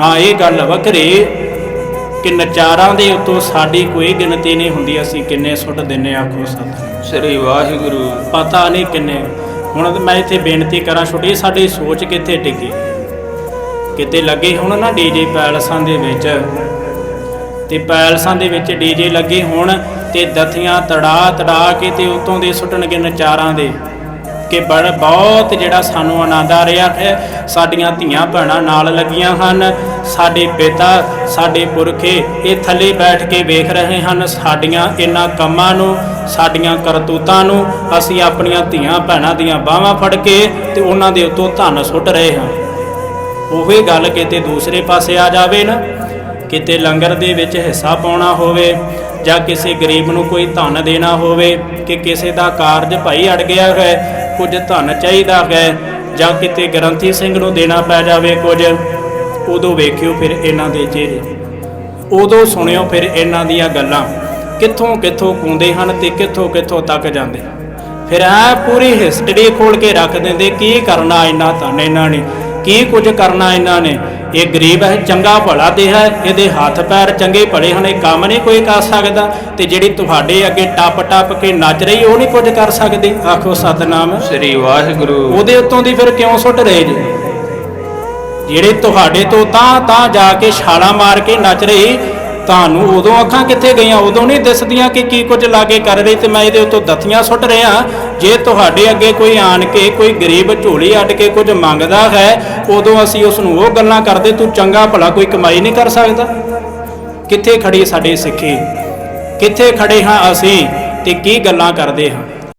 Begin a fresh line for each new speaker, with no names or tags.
ਹਾਂ ਇਹ ਗੱਲ ਵੱਖਰੀ। ਕਿ ਨਚਾਰਾਂ ਦੇ ਉੱਤੋਂ ਸਾਡੀ ਕੋਈ ਗਿਣਤੀ ਨਹੀਂ ਹੁੰਦੀ ਅਸੀਂ ਕਿੰਨੇ ਸੁੱਟ ਦਿੰਨੇ ਆਖੋ ਸਤ।
ਸ੍ਰੀ ਵਾਹਿਗੁਰੂ।
ਪਤਾ ਨਹੀਂ ਕਿੰਨੇ। ਹੁਣ ਮੈਂ ਇੱਥੇ ਬੇਨਤੀ ਕਰਾਂ ਛੋਟੀ ਸਾਡੀ ਸੋਚ ਕਿੱਥੇ ਟਿਕੀ? ਕਿਤੇ ਲੱਗੇ ਹੁਣ ਨਾ ਡੀਜੇ ਪੈਲਸਾਂ ਦੇ ਵਿੱਚ। ਤੇ ਪੈਲਸਾਂ ਦੇ ਵਿੱਚ ਡੀਜੇ ਲੱਗੇ ਹੁਣ ਤੇ ਦਥੀਆਂ ਤੜਾ ਤੜਾ ਕੇ ਤੇ ਉਤੋਂ ਦੇ ਸੁੱਟਣਗੇ ਨਚਾਰਾਂ ਦੇ। ਕਿ ਬੜ ਬਹੁਤ ਜਿਹੜਾ ਸਾਨੂੰ ਆਨੰਦ ਆ ਰਿਹਾ ਹੈ। ਸਾਡੀਆਂ ਧੀਆਂ ਭੈਣਾਂ ਨਾਲ ਲੱਗੀਆਂ ਹਨ। ਸਾਡੇ ਪਿਤਾ, ਸਾਡੇ ਪੁਰਖੇ ਇਹ ਥੱਲੇ ਬੈਠ ਕੇ ਵੇਖ ਰਹੇ ਹਨ ਸਾਡੀਆਂ ਇਹਨਾਂ ਕੰਮਾਂ ਨੂੰ, ਸਾਡੀਆਂ ਕਰਤੂਤਾਂ ਨੂੰ। ਅਸੀਂ ਆਪਣੀਆਂ ਧੀਆਂ ਭੈਣਾਂ ਦੀਆਂ ਬਾਹਾਂ ਫੜ ਕੇ ਤੇ ਉਹਨਾਂ ਦੇ ਉੱਤੋਂ ਧਨ ਸੁੱਟ ਰਹੇ ਹਾਂ। ਉਹੀ ਗੱਲ ਕਿਤੇ ਦੂਸਰੇ ਪਾਸੇ ਆ ਜਾਵੇ ਨਾ, ਕਿਤੇ ਲੰਗਰ ਦੇ ਵਿੱਚ ਹਿੱਸਾ ਪਾਉਣਾ ਹੋਵੇ ਜਾਂ ਕਿਸੇ ਗਰੀਬ ਨੂੰ ਕੋਈ ਧਨ ਦੇਣਾ ਹੋਵੇ ਕਿ ਕਿਸੇ ਦਾ ਕਾਰਜ ਭਾਈ ਅੜ ਗਿਆ ਹੈ ਕੁਝ ਧਨ ਚਾਹੀਦਾ ਹੈ ਜਾਂ ਕਿਤੇ ਗ੍ਰੰਥੀ ਸਿੰਘ ਨੂੰ ਦੇਣਾ ਪੈ ਜਾਵੇ ਕੁਝ, ਉਦੋਂ ਵੇਖਿਓ ਫਿਰ ਇਹਨਾਂ ਦੇ ਚਿਹਰੇ। ਉਦੋਂ ਸੁਣਿਓ ਫਿਰ ਇਹਨਾਂ ਦੀਆਂ ਗੱਲਾਂ। ਕਿੱਥੋਂ ਕਿੱਥੋਂ ਕੁੰਦੇ ਹਨ ਤੇ ਕਿੱਥੋਂ ਕਿੱਥੋਂ ਤੱਕ ਜਾਂਦੇ। ਫਿਰ ਆ ਪੂਰੀ ਹਿਸਟਰੀ ਖੋਲ ਕੇ ਰੱਖ ਦਿੰਦੇ, ਕੀ ਕਰਨਾ ਇਹਨਾਂ ਧਨ ਇਹਨਾਂ ਨੇ? ਕੀ ਕੁਝ ਕਰਨਾ ਇਹਨਾਂ ਨੇ? ਇਹ ਗਰੀਬ ਹੈ ਚੰਗਾ ਭਲਾ ਦੇ ਹੈ ਇਹਦੇ ਹੱਥ ਪੈਰ ਚੰਗੇ ਭਲੇ ਹਨ ਇਹ ਕੰਮ ਨਹੀਂ ਕੋਈ ਕਰ ਸਕਦਾ ਤੇ ਜਿਹੜੀ ਤੁਹਾਡੇ ਅੱਗੇ ਟੱਪ ਟੱਪ ਕੇ ਨੱਚ ਰਹੀ ਉਹ ਨਹੀਂ ਕੁਝ ਕਰ ਸਕਦੀ। ਆਖੋ ਸਤਨਾਮ।
ਸ੍ਰੀ ਵਾਹਿਗੁਰੂ।
ਉਹਦੇ ਉੱਤੋਂ ਦੀ ਫਿਰ ਕਿਉਂ ਸੁੱਟ ਰਹੇ ਜੀ? ਜਿਹੜੇ ਤੁਹਾਡੇ ਤੋਂ ਤਾਂ ਤਾਂ ਜਾ ਕੇ ਛਾਲਾਂ ਮਾਰ ਕੇ ਨੱਚ ਰਹੀ ਤੁਹਾਨੂੰ ਉਦੋਂ ਅੱਖਾਂ ਕਿੱਥੇ ਗਈਆਂ? ਉਦੋਂ ਨਹੀਂ ਦਿਸਦੀਆਂ ਕਿ ਕੀ ਕੁਝ ਲਾਗੇ ਕਰ ਰਹੀ ਤੇ ਮੈਂ ਇਹਦੇ ਉੱਤੋਂ ਦਥੀਆਂ ਸੁੱਟ ਰਿਹਾ। ਜੇ ਤੁਹਾਡੇ ਅੱਗੇ ਕੋਈ ਆਣ ਕੇ ਕੋਈ ਗਰੀਬ ਝੋਲੀ ਅੱਡ ਕੇ ਕੁਝ ਮੰਗਦਾ ਹੈ, ਉਦੋਂ ਅਸੀਂ ਉਸ ਨੂੰ ਉਹ ਗੱਲਾਂ ਕਰਦੇ, ਤੂੰ ਚੰਗਾ ਭਲਾ ਕੋਈ ਕਮਾਈ ਨਹੀਂ ਕਰ ਸਕਦਾ। ਕਿੱਥੇ ਖੜੀ ਸਾਡੇ ਸਿੱਖੀ? ਕਿੱਥੇ ਖੜੇ ਹਾਂ ਅਸੀਂ ਤੇ ਕੀ ਗੱਲਾਂ ਕਰਦੇ ਹਾਂ?